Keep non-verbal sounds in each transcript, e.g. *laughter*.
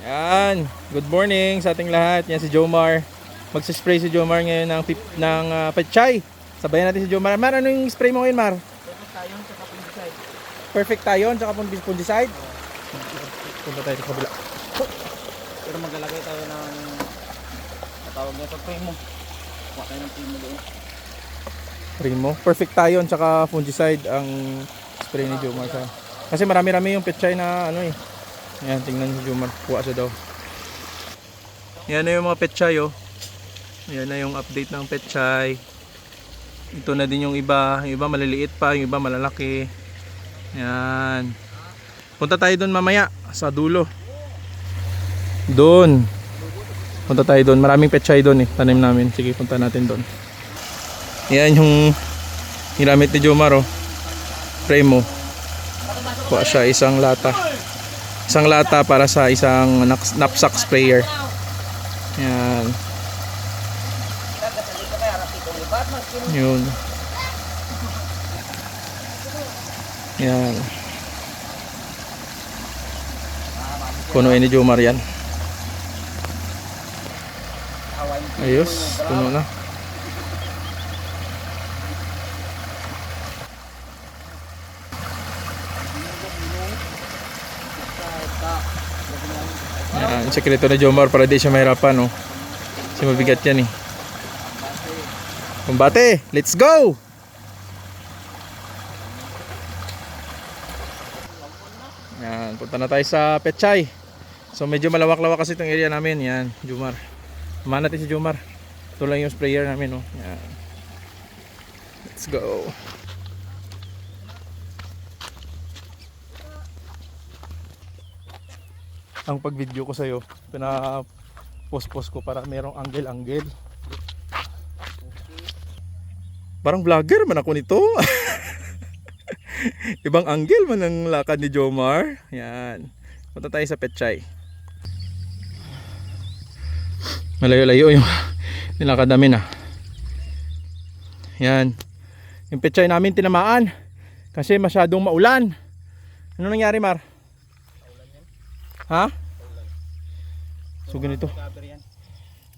Yan. Good morning sa ating lahat. Yan si Jomar. Magsispray si Jomar ngayon ng, pip, ng uh, petchay. Sabayan natin si Jomar. Mar, ano yung spray mo ngayon, Mar? tayo sa kapundisay. Perfect tayo, tsaka fungicide. Punta tayo sa kabila. Pero maglalagay tayo ng natawag nito primo. Kuha tayo ng primo doon. Primo. Perfect tayo, tsaka fungicide ang spray ni Jomar. Sa... Kasi marami-rami yung petchay na ano eh. Yan, tingnan si Jomar. Kuha siya daw. Yan na yung mga petchay oh. Yan na yung update ng petchay. Ito na din yung iba. Yung iba maliliit pa, yung iba malalaki. Yan. Punta tayo doon mamaya sa dulo. Doon. Punta tayo doon. Maraming petchay doon eh. Tanim namin. Sige, punta natin doon. Yan yung ginamit ni Jomar oh. Premo. Kuha siya isang lata. Isang lata para sa isang knapsack sprayer. Yan. Yun. Yan. Punuin ni Jomar yan. Ayos, puno na. Yan, sekreto na Jomar para di siya mahirapan, no? Kasi mabigat yan, eh. Kumbate, let's go! Yan, punta na tayo sa Petchay. So medyo malawak-lawak kasi itong area namin. Yan, Jomar. Samahan natin si Jomar. Ito lang yung sprayer namin, no? Yan. Let's go. Ang pag-video ko sa'yo, pina-post-post ko para merong angle-angle. Parang vlogger man ako nito. *laughs* Ibang angle man ang lakad ni Jomar. Yan. Punta tayo sa Petchay. Malayo-layo yung *laughs* nilakad namin ah. Yan. Yung Petchay namin tinamaan. Kasi masyadong maulan. Ano nangyari Mar? Ha? So ganito.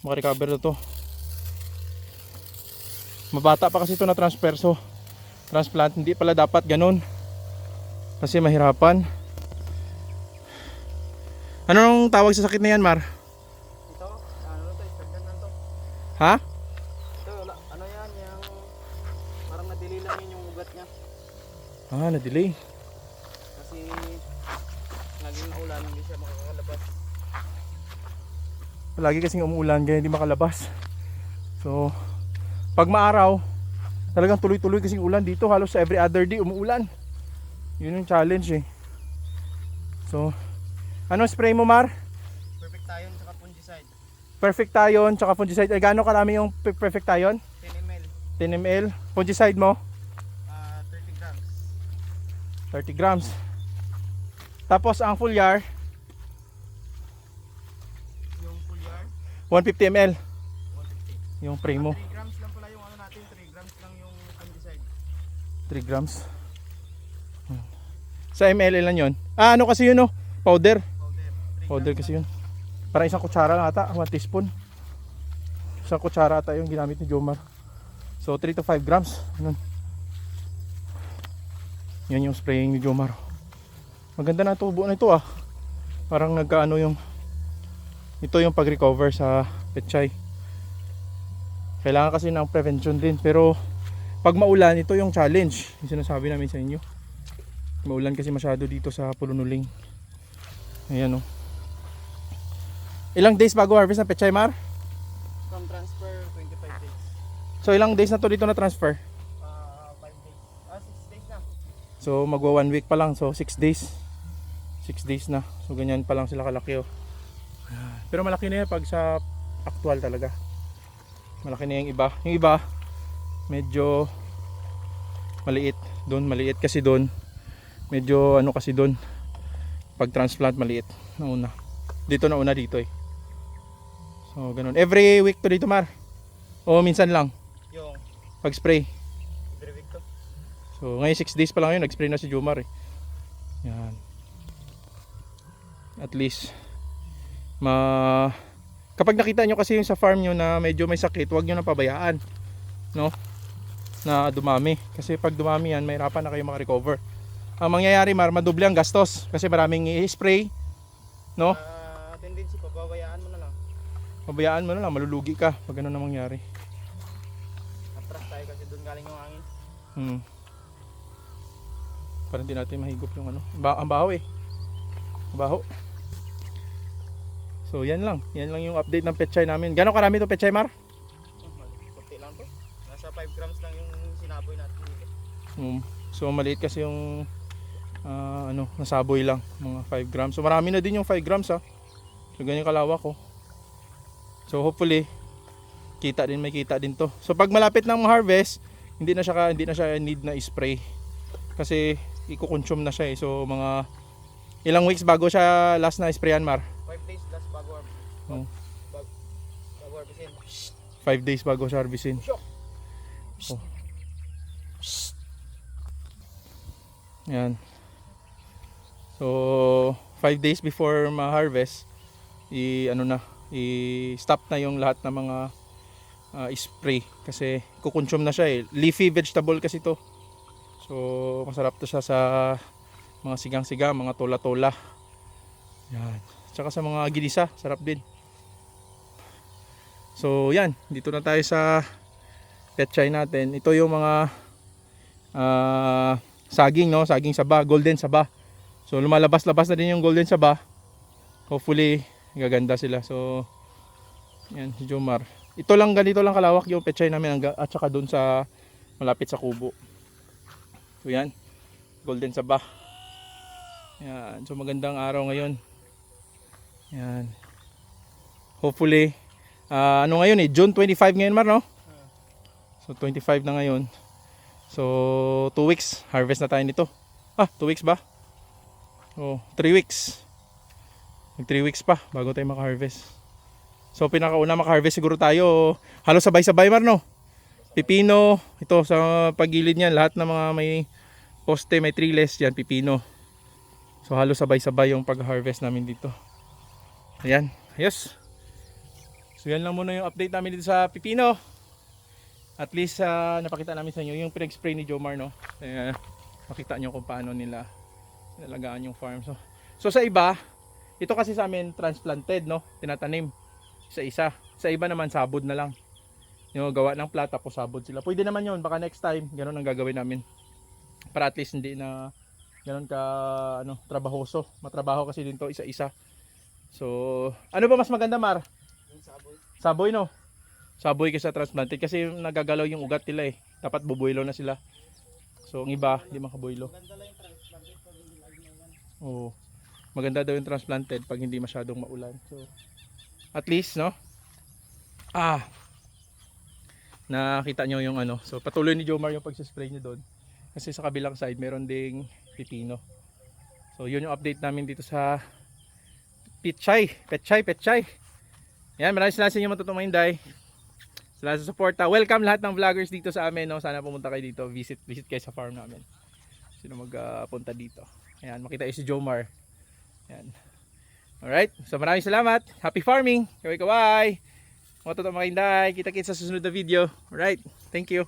Makarecover na to. Mabata pa kasi ito na transfer so transplant hindi pala dapat ganun. Kasi mahirapan. Ano nung tawag sa sakit na yan, Mar? Ito, ano to, isagdan lang to. Ha? Ito, ano yan, yung parang nadili lang yun yung ugat niya. Ah, na-delay. Lagi kasing umuulan kaya hindi makalabas. So, pag maaraw, talagang tuloy-tuloy kasing ulan dito. Halos every other day umuulan. Yun yung challenge eh. So, ano spray mo Mar? Perfect tayo sa fungicide. Perfect tayon, tsaka fungicide. Eh, gaano karami yung pe- perfect tayon? 10 ml, 10 ml. Fungicide mo? ah 30 grams. 30 grams. Tapos ang full 150 ml. 150. Yung primo. 3 grams lang pala yung ano natin, 3 grams lang yung fungicide. 3 grams. Hmm. Sa ml lang yun. Ah, ano kasi yun no? Powder. Powder. 3 Powder kasi yun. Parang isang kutsara lang ata, 1 teaspoon. Isang kutsara ata yung ginamit ni Jomar. So 3 to 5 grams. Ganun. Yan yung spraying ni Jomar. Maganda na tubo na ito ah. Parang nagkaano yung ito yung pag-recover sa petchay. Kailangan kasi ng prevention din pero pag maulan ito yung challenge. Yung sinasabi namin sa inyo. Maulan kasi masyado dito sa Pulunuling. Ayan oh. Ilang days bago harvest ng Pechay Mar? From transfer, 25 days. So ilang days na to dito na transfer? Ah, 5 days. Ah, 6 days na. So magwa one week pa lang. So 6 days. 6 days na. So ganyan pa lang sila kalaki oh. Pero malaki na yan pag sa actual talaga. Malaki na yung iba. Yung iba medyo maliit. Doon maliit kasi doon. Medyo ano kasi doon. Pag transplant maliit. Nauna. Dito na una dito eh. So ganun. Every week to dito Mar. O minsan lang. Yung Pag spray. every week to. So ngayon 6 days pa lang yun, nag-spray na si Jomar eh. Yan. At least ma kapag nakita nyo kasi yung sa farm nyo na medyo may sakit, huwag nyo na pabayaan. No? Na dumami. Kasi pag dumami yan, mahirapan na kayo makarecover. Ang mangyayari, Mar, madoble ang gastos. Kasi maraming i-spray. No? Ah, tendency pa, babayaan mo na lang. Pabayaan mo na lang, malulugi ka pag ganun na mangyari. Atras tayo kasi doon galing yung hangin. Hmm. Parang di natin mahigop yung ano. Ba ang baho eh. Baho. So yan lang. Yan lang yung update ng petchay namin. Gano'ng karami to petchay Mar? Kunti lang to. Nasa 5 grams lang yung sinaboy natin dito. Um, so maliit kasi yung ah, ano, nasaboy lang. Mga 5 grams. So marami na din yung 5 grams ha. So ganyan kalawak ko. So hopefully kita din may kita din to. So pag malapit ng harvest, hindi na siya ka- hindi na siya need na spray. Kasi iko-consume na siya eh. So mga ilang weeks bago siya last na sprayan Mar. 5 days last bago harvest. Oo. Bag, bago harvestin. 5 days bago siya harvestin. Shock. Yan. So, 5 days before ma-harvest, i ano na, i-stop na yung lahat ng mga ah, spray kasi kukonsume na siya eh. Leafy vegetable kasi to. So, masarap to siya sa mga sigang-sigang, mga tola-tola. Yan. Tsaka sa mga ginisa, sarap din. So, yan. Dito na tayo sa petchay natin. Ito yung mga ah, saging, no? Saging saba, golden saba. So, lumalabas-labas na din yung golden saba. Hopefully, gaganda sila. So, yan, si Jomar. Ito lang, ganito lang kalawak yung petchay namin at saka doon sa malapit sa kubo. So, yan. Golden saba. Yan. So, magandang araw ngayon. Yan. Hopefully, ah, ano ngayon eh, June 25 ngayon, Mar, no? So 25 na ngayon. So 2 weeks harvest na tayo nito. Ah, 2 weeks ba? Oh, 3 weeks. Mag 3 weeks pa bago tayo maka-harvest. So pinakauna maka-harvest siguro tayo halos sabay-sabay mar no. Pipino, ito sa pagilid niyan lahat ng mga may poste, may triles yan, pipino. So halos sabay-sabay yung pag-harvest namin dito. Ayan, yes. So yan lang muna yung update namin dito sa pipino at least ah, napakita namin sa inyo yung pinag-spray ni Jomar no. Eh, makita nyo kung paano nila nalagaan yung farm. So, so sa iba, ito kasi sa amin transplanted no, tinatanim sa isa. Sa iba naman sabod na lang. Yung gawa ng plat tapos sabod sila. Pwede naman yun, baka next time ganun ang gagawin namin. Para at least hindi na ganun ka ano, trabahoso. Matrabaho kasi din to isa-isa. So, ano ba mas maganda Mar? Yung saboy. Saboy no. Saboy kasi sa transplanted kasi nagagalaw yung ugat nila eh. Dapat bubuilo na sila. So ang iba hindi makabuilo. Maganda lang yung transplanted pag hindi yan. Oo. Maganda daw yung transplanted pag hindi masyadong maulan. So at least no. Ah. Nakita nyo yung ano. So patuloy ni Jomar yung pagsispray niya doon. Kasi sa kabilang side meron ding pipino. So yun yung update namin dito sa Petchay, Petchay, Petchay. Yan, maraming salamat sa inyo matutong Day. Salamat sa suporta. Welcome lahat ng vloggers dito sa amin. No? Sana pumunta kayo dito. Visit visit kayo sa farm namin. Sino magpunta dito. Ayan, makita kayo si Jomar. Ayan. Alright. So maraming salamat. Happy farming. Kaway kaway. Mga totoo mga Inday. Kita-kits sa susunod na video. Alright. Thank you.